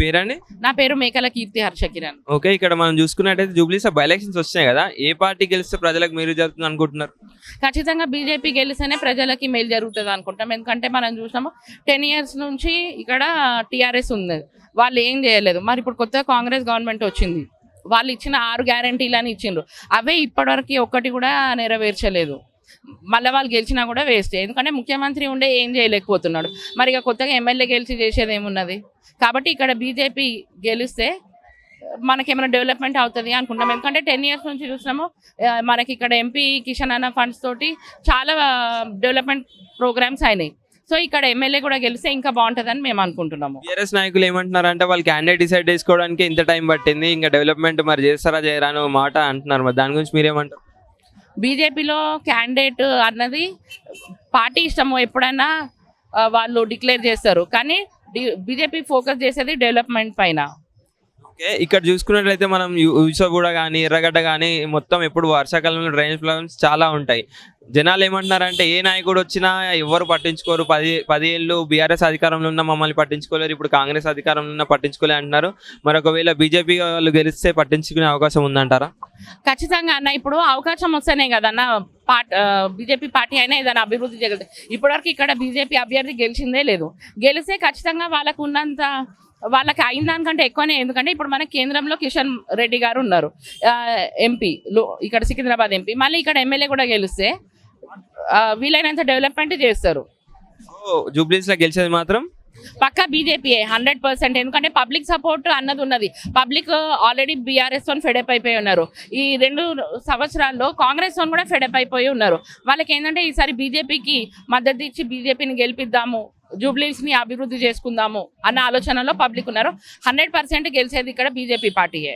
పేరండి? నా పేరు మేకల కీర్తి హర్షకిరణ్ ఓకే ఇక్కడ మనం చూసుకున్నట్టయితే జూబ్లీస్ బై ఎలక్షన్స్ వచ్చినాయి కదా ఏ పార్టీ గెలిస్తే ప్రజలకు మీరు జరుగుతుంది అనుకుంటున్నారు? ఖచ్చితంగా బీజేపీ గెలిస్తేనే ప్రజలకి మేలు జరుగుతుంది అనుకుంటాం. ఎందుకంటే మనం చూసినాము టెన్ ఇయర్స్ నుంచి ఇక్కడ టీఆర్ఎస్ ఉంది. వాళ్ళు ఏం చేయలేదు. మరి ఇప్పుడు కొత్తగా కాంగ్రెస్ గవర్నమెంట్ వచ్చింది. వాళ్ళు ఇచ్చిన ఆరు గ్యారంటీలు అని ఇచ్చిండ్రు. అవే ఇప్పటివరకు ఒక్కటి కూడా నెరవేర్చలేదు. మళ్ళీ వాళ్ళు గెలిచినా కూడా వేస్ట్ ఎందుకంటే ముఖ్యమంత్రి ఉండే ఏం చేయలేకపోతున్నాడు. మరి ఇక కొత్తగా ఎమ్మెల్యే గెలిచి చేసేది ఏమున్నది? కాబట్టి ఇక్కడ బీజేపీ గెలిస్తే మనకేమైనా డెవలప్మెంట్ అవుతుంది అనుకుంటాం ఎందుకంటే టెన్ ఇయర్స్ నుంచి చూసినాము మనకి ఇక్కడ ఎంపీ కిషన్ అన్న ఫండ్స్ తోటి చాలా డెవలప్మెంట్ ప్రోగ్రామ్స్ అయినాయి. సో ఇక్కడ ఎమ్మెల్యే కూడా గెలిస్తే ఇంకా బాగుంటుందని మేము అనుకుంటున్నాము. టీఆర్ఎస్ నాయకులు ఏమంటున్నారు అంటే వాళ్ళు క్యాండిడేట్ డిసైడ్ చేసుకోవడానికి ఇంత టైం పట్టింది ఇంకా డెవలప్మెంట్ మరి చేస్తారా చేయరా అని మాట అంటున్నారు. మరి దాని గురించి మీరేమంటారు? బీజేపీలో క్యాండిడేట్ అన్నది పార్టీ ఇష్టము ఎప్పుడైనా వాళ్ళు డిక్లేర్ చేస్తారు. కానీ బీజేపీ ఫోకస్ చేసేది డెవలప్మెంట్ పైన. ఓకే ఇక్కడ చూసుకున్నట్లయితే మనం యూసగూడ కానీ ఎర్రగడ్డ కానీ మొత్తం ఎప్పుడు వర్షాకాలంలో డ్రైనేజ్ ప్రాబ్లమ్స్ చాలా ఉంటాయి. జనాలు ఏమంటున్నారంటే ఏ నాయకుడు వచ్చినా ఎవరు పట్టించుకోరు. పది పది ఏళ్ళు బీఆర్ఎస్ అధికారంలో ఉన్న మమ్మల్ని పట్టించుకోలేరు. ఇప్పుడు కాంగ్రెస్ అధికారంలో ఉన్న పట్టించుకోలే అంటున్నారు. మరి ఒకవేళ బీజేపీ వాళ్ళు గెలిస్తే పట్టించుకునే అవకాశం ఉందంటారా? ఖచ్చితంగా అన్న ఇప్పుడు అవకాశం వస్తేనే కదన్న పార్ట్ బీజేపీ పార్టీ అయినా ఏదైనా అభివృద్ధి జరుగుతుంది ఇప్పటివరకు ఇక్కడ బీజేపీ అభ్యర్థి గెలిచిందే లేదు. గెలిస్తే ఖచ్చితంగా వాళ్ళకు ఉన్నంత వాళ్ళకి అయిన దానికంటే ఎక్కువనే ఎందుకంటే ఇప్పుడు మన కేంద్రంలో కిషన్ రెడ్డి గారు ఉన్నారు. ఎంపీ ఇక్కడ సికింద్రాబాద్ ఎంపీ మళ్ళీ ఇక్కడ ఎమ్మెల్యే కూడా గెలిస్తే వీలైనంత డెవలప్మెంట్ చేస్తారు. జూబ్లీస్లో గెలిచేది మాత్రం? పక్కా బీజేపీయే హండ్రెడ్ పర్సెంట్. ఎందుకంటే పబ్లిక్ సపోర్ట్ అన్నది ఉన్నది. పబ్లిక్ ఆల్రెడీ బీఆర్ఎస్తో ఫెడప్ అయిపోయి ఉన్నారు. ఈ రెండు సంవత్సరాల్లో కాంగ్రెస్తో కూడా ఫెడప్ అయిపోయి ఉన్నారు. వాళ్ళకి ఏంటంటే ఈసారి బీజేపీకి మద్దతు ఇచ్చి బీజేపీని గెలిపిద్దాము జూబ్లీస్ని అభివృద్ధి చేసుకుందాము అన్న ఆలోచనలో పబ్లిక్ ఉన్నారు. హండ్రెడ్ పర్సెంట్ గెలిచేది ఇక్కడ బీజేపీ పార్టీయే.